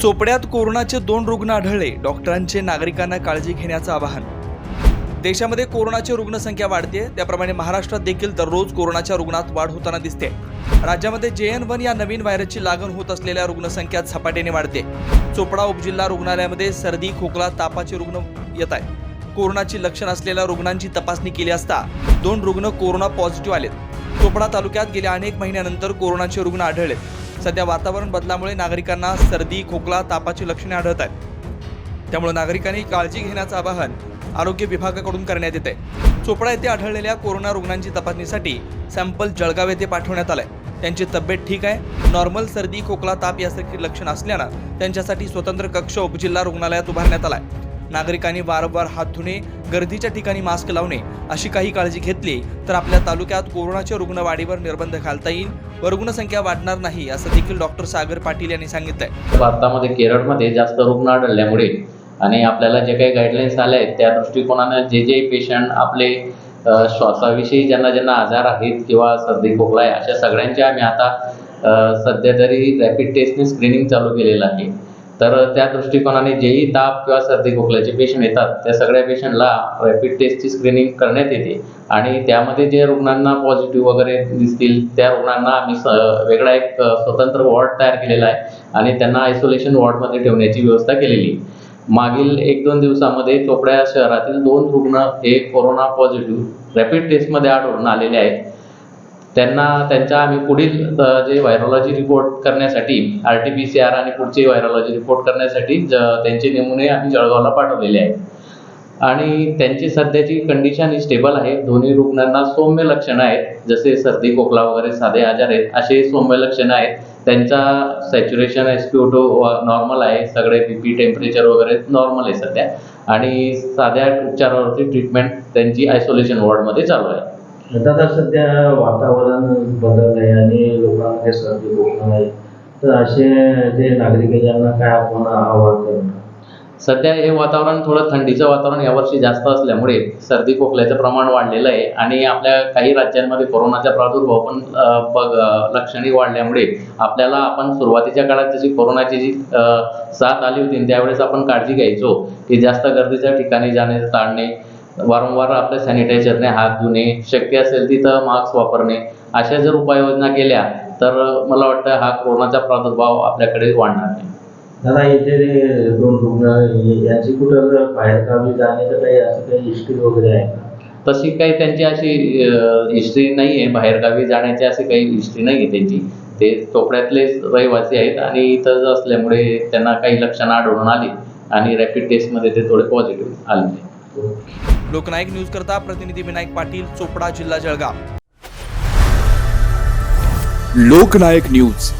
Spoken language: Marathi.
चोपड्यात कोरोनाचे दोन रुग्ण आढळले. डॉक्टरांचे नागरिकांना काळजी घेण्याचं आवाहन. देशामध्ये कोरोनाची रुग्णसंख्या वाढते. त्याप्रमाणे महाराष्ट्रात देखील दररोज कोरोनाच्या रुग्णात वाढ होताना दिसते. राज्यामध्ये जे एन वन या नवीन व्हायरसची लागण होत असलेल्या रुग्णसंख्या झपाट्याने वाढते. चोपडा उपजिल्हा रुग्णालयामध्ये सर्दी खोकला तापाचे रुग्ण येत आहे कोरोनाची लक्षण असलेल्या रुग्णांची तपासणी केली असता दोन रुग्ण कोरोना पॉझिटिव्ह आलेत. चोपडा तालुक्यात गेल्या अनेक महिन्यानंतर कोरोनाचे रुग्ण आढळले सध्या वातावरण बदलामुळे नागरिकांना सर्दी खोकला तापाची लक्षणे आढळत आहेत. त्यामुळे नागरिकांनी काळजी घेण्याचं आवाहन आरोग्य विभागाकडून करण्यात येत आहे चोपडा येथे आढळलेल्या कोरोना रुग्णांची तपासणीसाठी सॅम्पल जळगाव येथे पाठवण्यात आलंय. त्यांची तब्येत ठीक आहे. नॉर्मल सर्दी खोकला ताप यासारखी लक्षण असल्यानं त्यांच्यासाठी स्वतंत्र कक्ष उपजिल्हा रुग्णालयात उभारण्यात आलाय. नागरिकांनी वारंवार हात धुणे गर्दीच्या ठिकाणी मास्क लावणे अशी काही काळजी घेतली तर आपल्या तालुक्यात कोरोनाच्या रुग्णवाढीवर निर्बंध घालता येईल व रुग्णसंख्या वाढणार नाही असं देखील डॉक्टर सागर पाटील यांनी सांगितलंय. भारतामध्ये केरळमध्ये जास्त रुग्ण आढळल्यामुळे आणि आपल्याला जे काही गाईडलाईन्स आल्या आहेत त्या दृष्टिकोनानं जे जे पेशंट आपले श्वासाविषयी ज्यांना ज्यांना आजार आहेत किंवा सर्दी खोकला आहे अशा सगळ्यांच्या आम्ही आता सध्या तरी रॅपिड टेस्टने स्क्रीनिंग चालू केलेलं आहे. तर त्या दृष्टिकोनाने जेही ताप किंवा सर्दी खोकल्याचे पेशंट येतात त्या सगळ्या पेशंटला रॅपिड टेस्टची स्क्रीनिंग करण्यात येते. आणि त्यामध्ये जे रुग्णांना पॉझिटिव्ह वगैरे दिसतील त्या रुग्णांना आम्ही स वेगळा एक स्वतंत्र वॉर्ड तयार केलेला आहे आणि त्यांना आयसोलेशन वॉर्डमध्ये ठेवण्याची व्यवस्था केलेली. मागील एक दोन दिवसामध्ये चोपड्या शहरातील दोन रुग्ण हे कोरोना पॉझिटिव्ह रॅपिड टेस्टमध्ये आढळून आलेले आहेत. त्यांना त्यांच्या आम्ही पुढील जे व्हायरॉलॉजी रिपोर्ट करण्यासाठी R T P C R आणि पुढचे व्हायरॉलॉजी रिपोर्ट करण्यासाठी ज त्यांचे नमुने आम्ही जळगावला पाठवलेले आहेत. आणि त्यांची सध्याची कंडिशन ही स्टेबल आहे. दोन्ही रुग्णांना सौम्य लक्षणं आहेत. जसे सर्दी खोकला वगैरे साधे आजार आहेत असे सौम्य लक्षणं आहेत. त्यांचा saturation S P two normal आहे. सगळे बी पी टेम्परेचर वगैरे नॉर्मल आहे सध्या. आणि साध्या उपचारावरती ट्रीटमेंट त्यांची आयसोलेशन वॉर्डमध्ये चालू आहे. दादा सध्या वातावरण बदललंय आणि लोकांमध्ये सर्दी खोकला आहे. तर असे जे नागरिक आहे काय आपण आवाहन करणार सध्या हे वातावरण थोडं थंडीचं वातावरण यावर्षी जास्त असल्यामुळे सर्दी खोकल्याचं प्रमाण वाढलेलं आहे. आणि आपल्या काही राज्यांमध्ये कोरोनाचा प्रादुर्भाव पण बघ अ, वाढल्यामुळे आपल्याला आपण सुरुवातीच्या काळात जशी कोरोनाची जी साथ आली होती त्यावेळेस आपण काळजी घ्यायचो की जास्त गर्दीच्या ठिकाणी जाणे टाळणे. वारंवार आपल्या सॅनिटायझरने हात धुणे शक्य असेल तिथं मास्क वापरणे अशा जर उपाययोजना केल्या तर मला वाटतं हा कोरोनाचा प्रादुर्भाव आपल्याकडे वाढणार नाही. दादा इथे दोन रुग्ण यांची कुठं बाहेरगावी जाण्याचं काही असं काही हिस्ट्री वगैरे आहे तशी काही त्यांची अशी हिस्ट्री नाही आहे बाहेरगावी जाण्याची अशी काही हिस्ट्री नाही आहे त्यांची. ते चोपड्यातले रहिवासी आहेत आणि इथं असल्यामुळे त्यांना काही लक्षणं आढळून आली आणि रॅपिड टेस्टमध्ये ते थोडे पॉझिटिव्ह आले. लोकनायक न्यूज करता प्रतिनिधी विनायक पाटील चोपडा जिल्हा जळगाव. लोकनायक न्यूज.